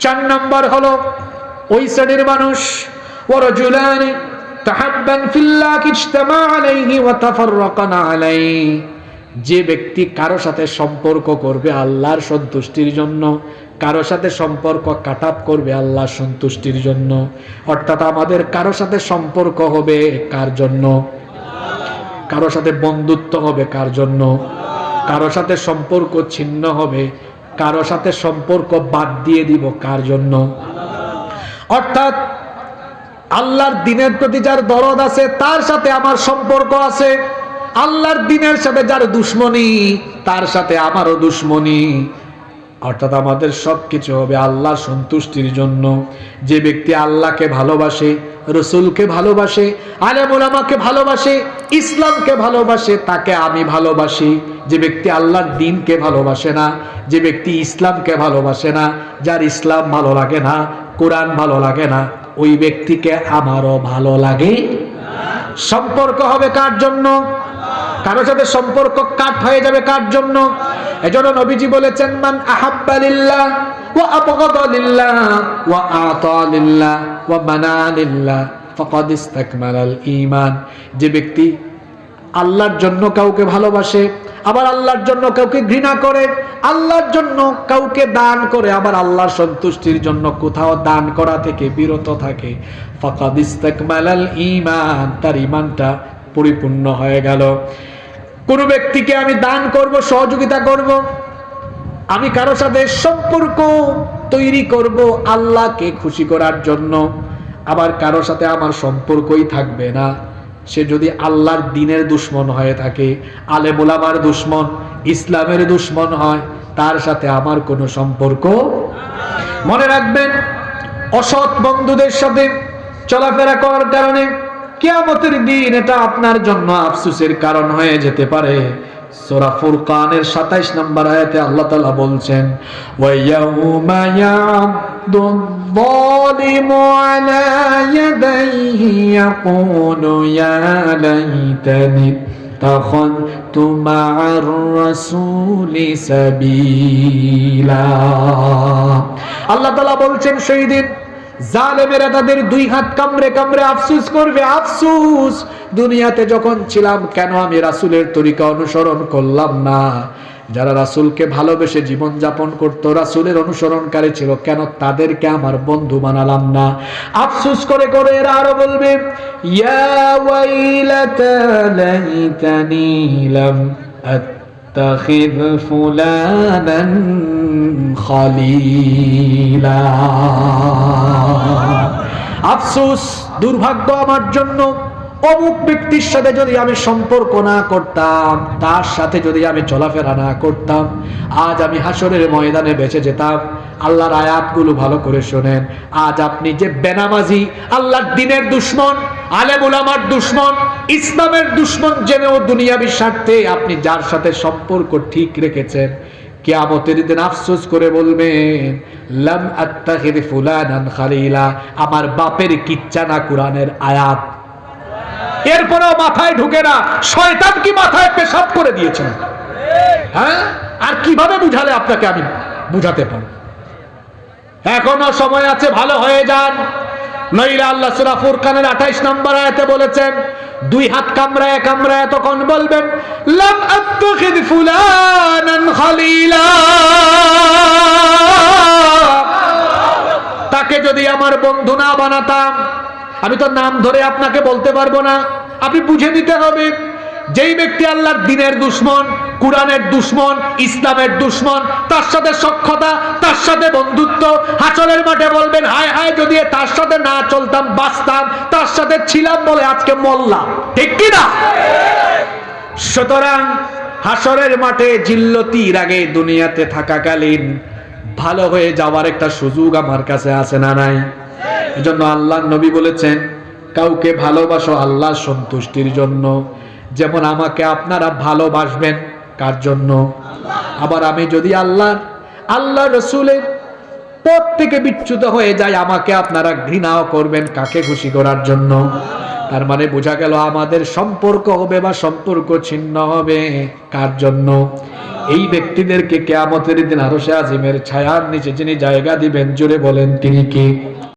চার নম্বর হলো, ওই শ্রেণির মানুষ যে ব্যক্তি কারও সাথে সম্পর্ক করবে আল্লাহর সন্তুষ্টির জন্য, কারও সাথে সম্পর্ক কাটাপ করবে আল্লাহর সন্তুষ্টির জন্য, অর্থাৎ আমাদের কারও সাথে সম্পর্ক হবে কার জন্য? কারও সাথে বন্ধুত্ব হবে কার জন্য? কারও সাথে সম্পর্ক ছিন্ন হবে কারও সাথে সম্পর্ক বাদ দিয়ে দিব কার জন্য? অর্থাৎ আল্লাহর দিনের প্রতি যার দরদ আছে, তার সাথে আমার সম্পর্ক আছে। আল্লাহর দিনের সাথে যার দুশ্মনী, তার সাথে আমারও দুশ্মনী। অর্থাৎ আমাদের সব কিছু হবে আল্লাহ সন্তুষ্টির জন্য। যে ব্যক্তি আল্লাহকে ভালোবাসে, রসুলকে ভালোবাসে আলেমুল আমাকে ভালোবাসে ইসলামকে ভালোবাসে, তাকে আমি ভালোবাসি। যে ব্যক্তি আল্লাহর দিনকে ভালোবাসে না, যে ব্যক্তি ইসলামকে ভালোবাসে না, যার ইসলাম ভালো লাগে না, কোরআন ভালো লাগে না, ওই ব্যক্তিকে আমারও ভালো লাগে। সম্পর্ক হবে কার জন্য? কারোর সাথে সম্পর্ক কাট হয়ে যাবে কার জন্য? এজন্য নবীজি বলেছেন, মান আহাব্বা লিল্লাহ ওয়া আবগাদা লিল্লাহ ওয়া আতা লিল্লাহ ওয়া মানা ঈমান। যে ব্যক্তি আল্লাহর জন্য কাউকে ভালোবাসে, আবার আল্লাহর জন্য কাউকে ঘৃণা করে, আল্লাহর জন্য কাউকে দান করে, আবার আল্লাহর সন্তুষ্টির জন্য কোথাও দান করা থেকে বিরত থাকে। ফকাদ ফাকাদ ইস্তাকমালাল ইমান তার ঈমানটা পরিপূর্ণ হয়ে গেল। কোনো ব্যক্তিকে আমি দান করব, সহযোগিতা করব, আমি কারও সাথে সম্পর্ক তৈরি করব আল্লাহকে খুশি করার জন্য। আবার কারও সাথে আমার সম্পর্কই থাকবে না। সে যদি আল্লাহর দিনের দুশ্মন হয়ে থাকে আলে মোলামার দুশ্মন, ইসলামের দুশ্মন হয়, তার সাথে আমার কোনো সম্পর্ক মনে রাখবেন, অসৎ বন্ধুদের সাথে চলাফেরা করার কারণে কেয়ামতের দিন এটা আপনার জন্য আফসুসের কারণ হয়ে যেতে পারে। সূরা ফুরকানের 27 নম্বর আয়াতে আল্লাহ তাআলা বলছেন ওয়া ইয়াউমা ইয়াদুল-যালিমু আলা ইয়াদাইহি ইয়াকুলু ইয়া লাইতানি اتخذت مع الرسول سبيلا আল্লাহ তাআলা বলছেন সেই দিন জালেমেরা তাদের দুই হাত কামড়ে কামড়ে আফসুস করবে, আফসুস, দুনিয়াতে যখন ছিলাম কেন আমি রাসূলের তরিকা অনুসরণ করলাম না? যারা রাসূলকে ভালোবেসে জীবন যাপন করত, রাসূলের অনুসরণকারী ছিল, কেন তাদেরকে আমার বন্ধু বানালাম না? আফসুস করে করে এরা আরও বলবে, ইয়া ওয়াইলাতা লাইতানি লাম أتخذ فلانا خليلا আফসোস দুর্ভাগ্য আমার জন্য অমুক ব্যক্তির সাথে যদি আমি সম্পর্ক না করতাম তার সাথে যদি আমি চলাফেরা না করতাম আজ আমি হাসরের ময়দানে বেঁচে যেতাম আল্লাহর আয়াতগুলো ভালো করে শোনেন আজ আপনি যে বেনামাজি আল্লাহর দিনের দুশ্মন আলেমুল আমার দুশ্মন ইসলামের দুশ্মন জেনেও দুনিয়াবি স্বার্থে আপনি যার সাথে সম্পর্ক ঠিক রেখেছেন, কিয়ামতের দিন আফসোস করে বলবেন, লাম আত্তাখিদ ফুলানান খালিলা আমার বাপের কিচ্ছা না কোরআনের আয়াত। এরপরেও মাথায় ঢুকে না, শয়তান কি মাথায় পেশাব করে দিয়েছেন হ্যাঁ? আর কীভাবে বুঝালে আপনাকে আমি বুঝাতে পারব? এখনও সময় আছে, ভালো হয়ে যান। নইলে আল্লাহ সুরা ফুরকানের 28 নম্বর আয়াতে বলেছেন দুই হাত কামড়ায় কামড়ায় তখন বলবেন, লাম আত্মখিদ ফুলানান খালিলা। তাকে যদি আমার বন্ধু না বানাতাম, আমি তো নাম ধরে আপনাকে বলতে পারব না। আপনি বুঝে নিতে হবে, যেই ব্যক্তি আল্লাহর দিনের দুশ্মন কোরআনের দুশ্মন, ইসলামের দুশ্মন, তার সাথে সক্ষতা তার সাথে বন্ধুত্ব। হাসরের মাঠে বলবেন, হায় হায়, যদি তার সাথে না চলতাম, বাঁচতাম, তার সাথে ছিলাম বলে আজকে মরলাম। ঠিক কি না? সুতরাং হাসরের মাঠে জিল্লতির আগে দুনিয়াতে থাকাকালীন ভালো হয়ে যাওয়ার একটা সুযোগ আমার কাছে আছে না নাই? এজন্য আল্লাহ নবী বলেছেন, কাউকে ভালোবাসো আল্লাহ সন্তুষ্টির জন্য। যেমন আমাকে আপনারা ভালোবাসবেন কার জন্য? আবার আমি যদি আল্লাহ আল্লাহ রসুলের পথ থেকে বিচ্যুত হয়ে যায় আমাকে আপনারা ঘৃণাও করবেন কাকে খুশি করার জন্য? তার মানে বোঝা গেল আমাদের সম্পর্ক হবে বা সম্পর্ক ছিন্ন হবে কার জন্য? এই ব্যক্তিদেরকে কেয়ামতের দিন আরও সে আজিমের ছায়ার নিচে যিনি জায়গা দিবেন জুড়ে বলেন তিনি কি?